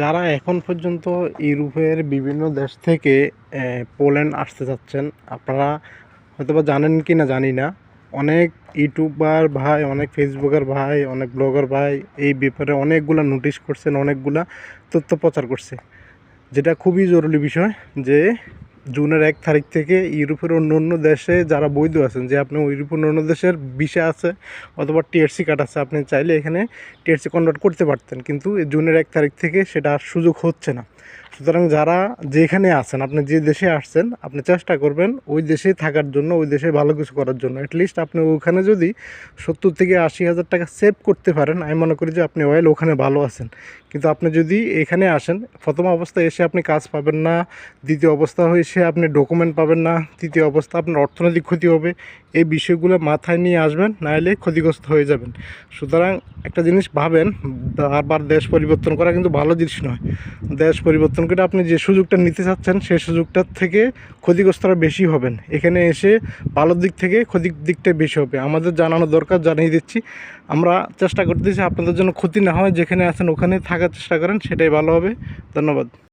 যারা এখন পর্যন্ত ইউরোপের বিভিন্ন দেশ থেকে পোল্যান্ড আসতে চাচ্ছেন আপনারা হয়তোবা জানেন কি না জানি না। অনেক ইউটিউবার ভাই, অনেক ফেসবুকের ভাই, অনেক ব্লগার ভাই এই ব্যাপারে অনেকগুলা নোটিশ করছেন, অনেকগুলা তথ্য প্রচার করছে। যেটা খুবই জরুরি বিষয় যে জুনের এক তারিখ থেকে ইউরোপের অন্য অন্য দেশে যারা বৈধ আছেন, যে আপনি ইউরোপের অন্য অন্য দেশের ভিসা আছে অথবা টিএসসি কার্ড আছে, আপনি চাইলে এখানে টিএসসি কনভার্ট করতে পারতেন। কিন্তু জুনের এক তারিখ থেকে সেটা আর সুযোগ হচ্ছে না। সুতরাং যারা যেখানে আছেন, আপনি যে দেশে আসছেন, আপনি চেষ্টা করবেন ওই দেশে থাকার জন্য, ওই দেশে ভালো কিছু করার জন্য। অ্যাটলিস্ট আপনি ওখানে যদি সত্তর থেকে আশি হাজার টাকা সেভ করতে পারেন, আমি মনে করি যে আপনি ওয়েল ওখানে ভালো আছেন। কিন্তু আপনি যদি এখানে আসেন, প্রথম অবস্থায় এসে আপনি কাজ পাবেন না, দ্বিতীয় অবস্থা এসে আপনি ডকুমেন্ট পাবেন না, তৃতীয় অবস্থা আপনার অর্থনৈতিক ক্ষতি হবে, এই বিষয়গুলো মাথায় নিয়ে আসবেন, নাহলে ক্ষতিগ্রস্ত হয়ে যাবেন। সুতরাং একটা জিনিস ভাবেন, বারবার দেশ পরিবর্তন করা কিন্তু ভালো জিনিস নয়। দেশ পরিবর্তন করে আপনি যে সুযোগটা নিতে চাচ্ছেন সেই সুযোগটার থেকে ক্ষতিগ্রস্তরা বেশি হবেন। এখানে এসে ভালোর দিক থেকে ক্ষতির দিকটা বেশি হবে। আমাদের জানানো দরকার, জানিয়ে দিচ্ছি। আমরা চেষ্টা করতেছি আপনাদের জন্য ক্ষতি না হয় যেখানে আছেন ওখানে থাকার চেষ্টা করেন, সেটাই ভালো হবে। ধন্যবাদ।